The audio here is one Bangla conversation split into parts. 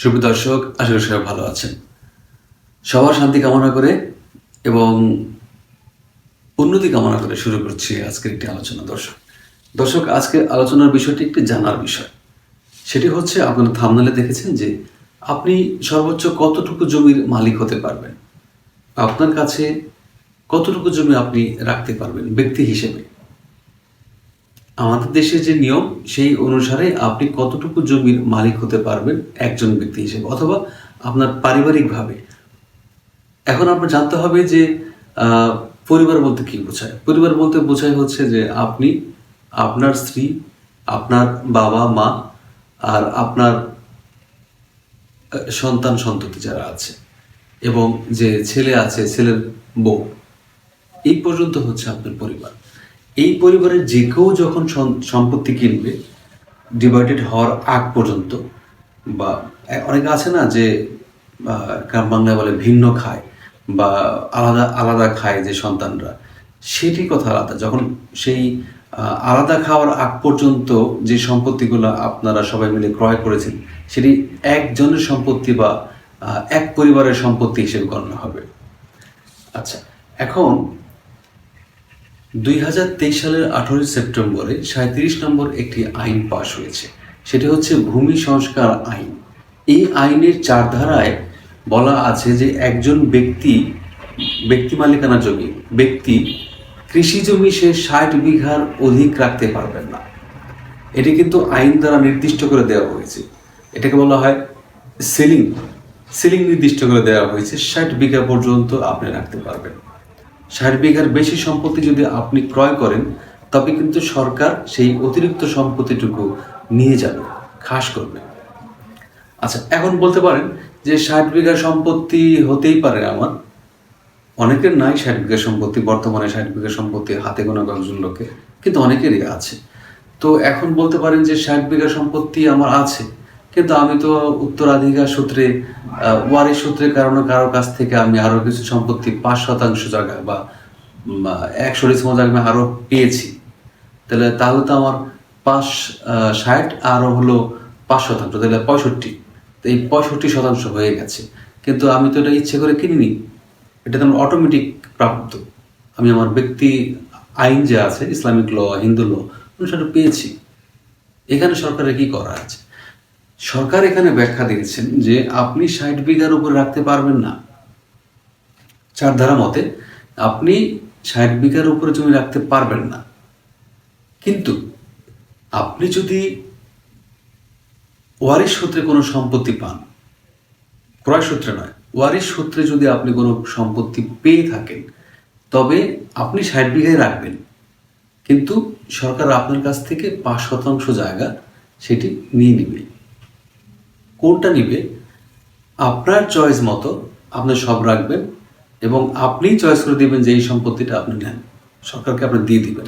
শুভ দর্শক, আশা করি সবাই ভালো আছেন। সবার শান্তি কামনা করে এবং উন্নতি কামনা করে শুরু করছি আজকের একটি আলোচনা দর্শক। দর্শক, আজকে আলোচনার বিষয়টি একটি জানার বিষয়। সেটি হচ্ছে, আপনারা থামনালে দেখেছেন যে আপনি সর্বোচ্চ কতটুকু জমির মালিক হতে পারবেন? আপনার কাছে কতটুকু জমি আপনি রাখতে পারবেন ব্যক্তি হিসেবে? আমাদের দেশে যে নিয়ম, সেই অনুসারে আপনি কতটুকু জমির মালিক হতে পারবেন একজন ব্যক্তি হিসেবে অথবা আপনার পারিবারিকভাবে। এখন আপনার জানতে হবে যে পরিবার বলতে কি বোঝায়? পরিবার বলতে বোঝায় হচ্ছে যে আপনি আপনার স্ত্রী, আপনার বাবা, মা আর আপনার সন্তান, সন্ততি যারা আছে এবং যে ছেলে আছে, ছেলের বউ। এই পর্যন্ত হচ্ছে আপনার পরিবার। এই পরিবারের যে কেউ যখন সম্পত্তি কিনবে ডিভাইডেড হওয়ার আগ পর্যন্ত, বা অনেকে আছে না যে বাংলায় বলে ভিন্ন খায়, বা আলাদা আলাদা খায় যে সন্তানরা, সেটি কথা আলাদা। যখন সেই আলাদা খাওয়ার আগ পর্যন্ত যে সম্পত্তিগুলো আপনারা সবাই মিলে ক্রয় করেছেন, সেটি একজনের সম্পত্তি বা এক পরিবারের সম্পত্তি হিসেবে গণ্য হবে। আচ্ছা এখন দুই হাজার তেইশ সালের আঠারোই সেপ্টেম্বরে সাঁত্রিশ নম্বর একটি আইন পাশ হয়েছে। সেটি হচ্ছে ভূমি সংস্কার আইন। এই আইনের চার ধারায় বলা আছে যে একজন ব্যক্তি ব্যক্তি মালিকানা জমি, ব্যক্তি কৃষি জমি সে ষাট বিঘার অধিক রাখতে পারবেন না। এটি কিন্তু আইন দ্বারা নির্দিষ্ট করে দেওয়া হয়েছে। এটাকে বলা হয় সেলিং। সেলিং নির্দিষ্ট করে দেওয়া হয়েছে। ষাট বিঘা পর্যন্ত আপনি রাখতে পারবেন। ষাট বিঘার বেশি সম্পত্তি যদি আপনি ক্রয় করেন, তবে কিন্তু সরকার সেই অতিরিক্ত সম্পত্তিটুকু নিয়ে যাবে, খাস করবে। আচ্ছা এখন বলতে পারেন যে ষাট বিঘা সম্পত্তি হতেই পারে আমার। অনেকের নাই ষাট বিঘা সম্পত্তি, বর্তমানে ষাট বিঘা সম্পত্তি হাতে গোনা কয়েকজন লোকে কিন্তু অনেকেরই আছে। তো এখন বলতে পারেন যে ষাট বিঘা সম্পত্তি আমার আছে। কিন্তু আমি তো উত্তরাধিকার সূত্রে আহ, ওয়ারিশ সূত্রে কারণে কারও কাছ থেকে আমি আরও কিছু সম্পত্তি পাঁচ শতাংশ জায়গা বা একশো ডিসিমল জায়গা আমি আরও পেয়েছি। তাহলে তাহলে তো আমার পাঁচ ষাট আরও হলো পাঁচ শতাংশ তাহলে পঁয়ষট্টি। তো এই পঁয়ষট্টি শতাংশ হয়ে গেছে। কিন্তু আমি তো এটা ইচ্ছে করে কিনিনি। এটা তো আমার অটোমেটিক প্রাপ্ত। আমি আমার ব্যক্তি আইন যে আছে ইসলামিক ল হিন্দু ল সেটা পেয়েছি। এখানে সরকারের কি করা আছে? সরকার এখানে ব্যাখ্যা দিয়েছেন যে আপনি ষাট বিঘার উপরে রাখতে পারবেন না। চার ধারা মতে, আপনি ষাট বিঘার উপরে জমি রাখতে পারবেন না। কিন্তু আপনি যদি ওয়ারিশ সূত্রে কোনো সম্পত্তি পান, ক্রয় সূত্রে নয়, ওয়ারিশ সূত্রে যদি আপনি কোনো সম্পত্তি পেয়ে থাকেন, তবে আপনি ষাট বিঘায় রাখবেন। কিন্তু সরকার আপনার কাছ থেকে পাঁচ শতাংশ জায়গা সেটি নিয়ে নেবে। কোনটা নিবে? আপনার চয়েস মতো আপনি সব রাখবেন এবং আপনিই চয়েস করে দিবেন যে এই সম্পত্তিটা আপনি নেন। সরকারকে আপনি দিয়ে দিবেন।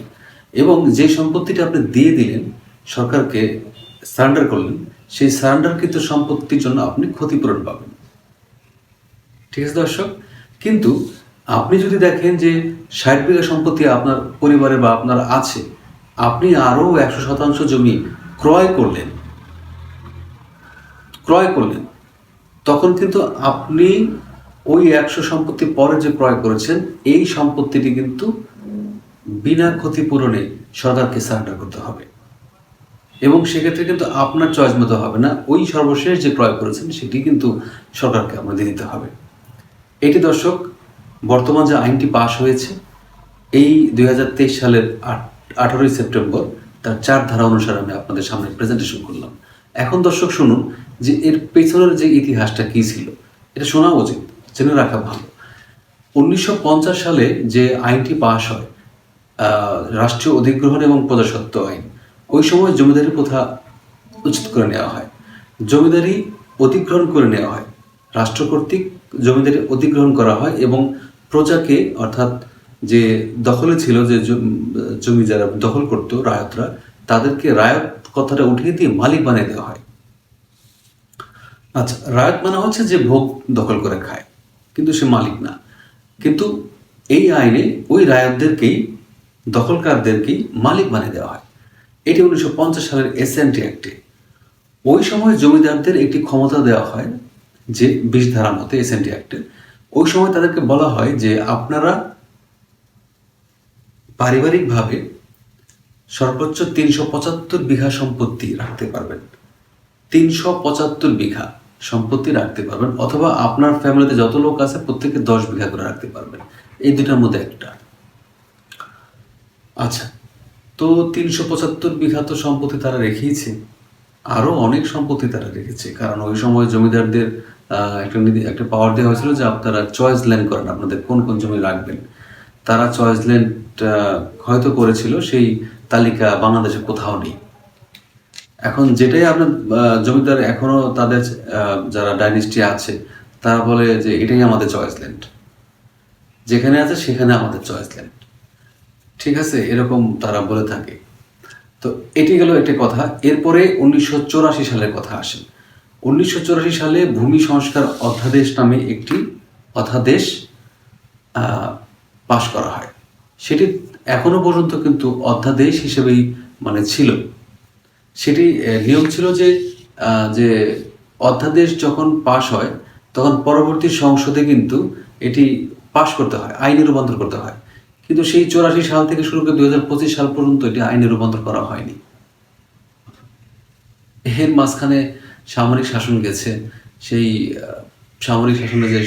এবং যে সম্পত্তিটা আপনি দিয়ে দিলেন, সরকারকে সারেন্ডার করলেন, সেই সারেন্ডারকৃত সম্পত্তির জন্য আপনি ক্ষতিপূরণ পাবেন। ঠিক আছে দর্শক? কিন্তু আপনি যদি দেখেন যে ষাট বিঘা সম্পত্তি আপনার পরিবারে বা আপনার আছে, আপনি আরও একশো শতাংশ জমি ক্রয় করলেন ক্রয় করলেন। তখন কিন্তু আপনি ওই একশো সম্পত্তি পরে যে ক্রয় করেছেন, এই সম্পত্তিটি কিন্তু বিনা ক্ষতিপূরণে সরকারকে সারেন্ডার করতে হবে। এবং সেক্ষেত্রে কিন্তু আপনার চয়েস মতো হবে না, ওই সর্বশেষ যে ক্রয় করেছেন সেটি কিন্তু সরকারকে আপনাদের দিতে হবে। এটি দর্শক, বর্তমান যে আইনটি পাশ হয়েছে, এই দুই হাজার তেইশ সালের আঠারোই সেপ্টেম্বর তার চার ধারা অনুসারে আমি আপনাদের সামনে প্রেজেন্টেশন করলাম। এখন দর্শক শুনুন যে এর পেছনের যে ইতিহাসটা কী ছিল, এটা শোনা উচিত, জেনে রাখা ভালো। উনিশশো পঞ্চাশ সালে যে আইনটি পাশ হয় রাষ্ট্রীয় অধিগ্রহণ এবং প্রজাসত্ব আইন, ওই সময় জমিদারি প্রথা উচিত করে নেওয়া হয়। জমিদারি অধিগ্রহণ করে নেওয়া হয়। রাষ্ট্র কর্তৃক জমিদারি অধিগ্রহণ করা হয় এবং প্রজাকে, অর্থাৎ যে দখলে ছিল যে জমি যারা দখল করতো রায়তরা, তাদেরকে রায়ত কথাটা উঠিয়ে দিয়ে মালিক বানিয়ে দেওয়া হয়। আচ্ছা রায়ত মানে হচ্ছে যে ভোগ দখল করে খায়, কিন্তু সে মালিক না। কিন্তু এই আইনে ওই রায়তদেরকেই, দখলকারদেরকেই মালিক বানিয়ে দেওয়া হয়। এটি উনিশশো পঞ্চাশ সালের এসএনটি অ্যাক্টে। ওই সময় জমিদারদের একটি ক্ষমতা দেওয়া হয়, যে বিশ ধারা মতে এসএনটি অ্যাক্টে। ওই সময় তাদেরকে বলা হয় যে আপনারা পারিবারিকভাবে সর্বোচ্চ তিনশো পঁচাত্তর বিঘা সম্পত্তি রাখতে পারবেন। তিনশো পঁচাত্তর বিঘা সম্পত্তি রাখতে পারবেন, অথবা আপনার ফ্যামিলিতে যত লোক আছে প্রত্যেকে দশ বিঘা করে রাখতে পারবেন। এই দুটার মধ্যে একটা। আচ্ছা তো তিনশো পঁচাত্তর বিঘা তো সম্পত্তি তারা রেখেইছে। আরও অনেক সম্পত্তি তারা রেখেছে, কারণ ওই সময় জমিদারদের একটা একটা পাওয়ার দেওয়া হয়েছিল যে আপনারা চয়েস ল্যান্ড করেন, আপনাদের কোন কোন জমি রাখবেন। তারা চয়েসল্যান্ড হয়তো করেছিল, সেই তালিকা বাংলাদেশে কোথাও নেই। এখন যেটাই আপনার জমিদার এখনও তাদের যারা ডাইনেস্টি আছে, তারা বলে যে এটাই আমাদের চয়েসল্যান্ড যেখানে আছে সেখানে আমাদের চয়েসল্যান্ড ঠিক আছে? এরকম তারা বলে থাকে। তো এটি গেল একটি কথা। এরপরে উনিশশো চৌরাশি সালের কথা আসে উনিশশো চৌরাশি সালে ভূমি সংস্কার অধ্যাদেশ নামে একটি অধ্যাদেশ পাশ করা হয়। সেটি এখনও পর্যন্ত কিন্তু অধ্যাদেশ হিসেবেই মানে ছিল। সেটি নিয়ম ছিল যে যে অধ্যাদেশ যখন পাশ হয়, তখন পরবর্তী সংসদে কিন্তু এটি পাশ করতে হয়, আইনে রূপান্তর করতে হয়। কিন্তু সেই চৌরাশি সাল থেকে শুরু করে দুই হাজার পঁচিশ সাল পর্যন্ত এটি আইনে রূপান্তর করা হয়নি। এর মাঝখানে সামরিক শাসন গেছে। সেই সামরিক শাসনে যে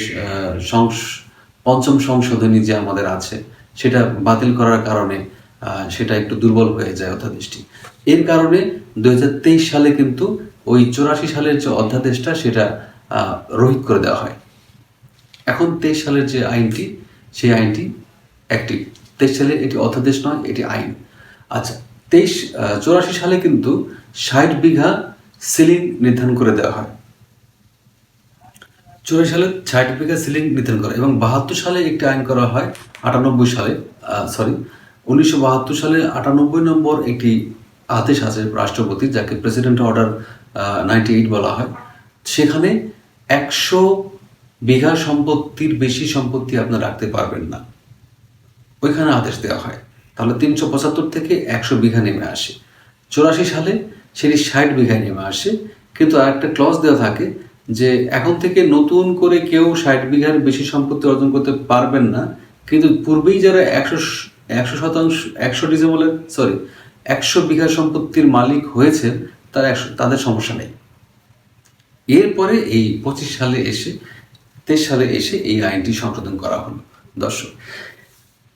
পঞ্চম সংশোধনী যে আমাদের আছে, সেটা বাতিল করার কারণে সেটা একটু দুর্বল হয়ে যায় অধ্যাদেশটি। এর কারণে দুই হাজার তেইশ সালে কিন্তু ওই চৌরাশি সালের যে অধ্যাদেশটা, সেটা রহিত করে দেওয়া হয়। এখন তেইশ সালের যে আইনটি, সেই আইনটি একটি। তেইশ সালে এটি অধ্যাদেশ নয়, এটি আইন। আচ্ছা তেইশ চৌরাশি সালে কিন্তু ষাট বিঘা সিলিং নির্ধারণ করে দেওয়া হয়। চৌরাশি সালে বিঘা সিলিং নির্ধারণ করা এবং বাহাত্তর সালে একটি আইন করা হয়, আটানব্বই সালে সরি উনিশশো বাহাত্তর সালে আটানব্বই নম্বর একটি আদেশ আছে রাষ্ট্রপতি যাকে প্রেসিডেন্ট অর্ডার নাইনটি এইট বলা হয়। সেখানে একশো বিঘা সম্পত্তির বেশি সম্পত্তি আপনার রাখতে পারবেন না। ওইখানে আদেশ দেওয়া হয়। তাহলে তিনশো পঁচাত্তর থেকে একশো বিঘা নেমে আসে। চুরাশি সালে সেটি ষাট বিঘা নেমে আসে। কিন্তু আরেকটা ক্লজ দেওয়া থাকে যে এখন থেকে নতুন করে কেউ ষাট বিঘার বেশি সম্পত্তি অর্জন করতে পারবেন না, কিন্তু পূর্বেই যারা একশো একশো শতাংশ, একশো ডিসেম্বরের সরি একশো বিঘা সম্পত্তির মালিক হয়েছে তার একশো, তাদের সমস্যা নেই। এরপরে এই পঁচিশ সালে এসে, তেইশ সালে এসে এই আইনটি সংশোধন করা হলো। দর্শক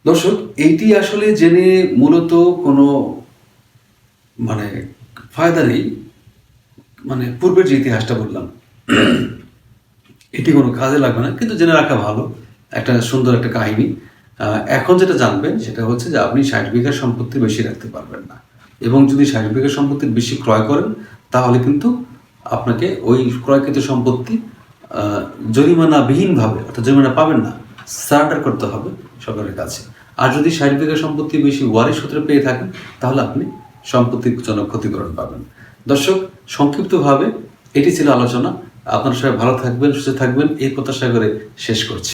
দর্শক, এইটি আসলে জেনে মূলত কোনো মানে ফায়দা নেই। মানে পূর্বের যে ইতিহাসটা বললাম। এটি কোনো কাজে লাগবে না, কিন্তু জেনে রাখা ভালো, একটা সুন্দর একটা কাহিনী। এখন যেটা জানবেন সেটা হচ্ছে যে আপনি ষাট বিঘা সম্পত্তি বেশি রাখতে পারবেন না। এবং যদি ষাট বিঘা সম্পত্তি বেশি ক্রয় করেন, তাহলে কিন্তু আপনাকে ওই ক্রয়কৃত সম্পত্তি জরিমানাবিহীনভাবে, অর্থাৎ জরিমানা পাবেন না, সারেন্ডার করতে হবে সরকারের কাছে। আর যদি ষাট বিঘা সম্পত্তি বেশি ওয়ারিশ সূত্রে পেয়ে থাকেন, তাহলে আপনি সম্পত্তির জন্য ক্ষতিপূরণ পাবেন। দর্শক, সংক্ষিপ্তভাবে এটি ছিল আলোচনা। আপনার সবাই ভালো থাকবেন সুস্থ থাকবেন। এই প্রত্যাশা করে শেষ করছি।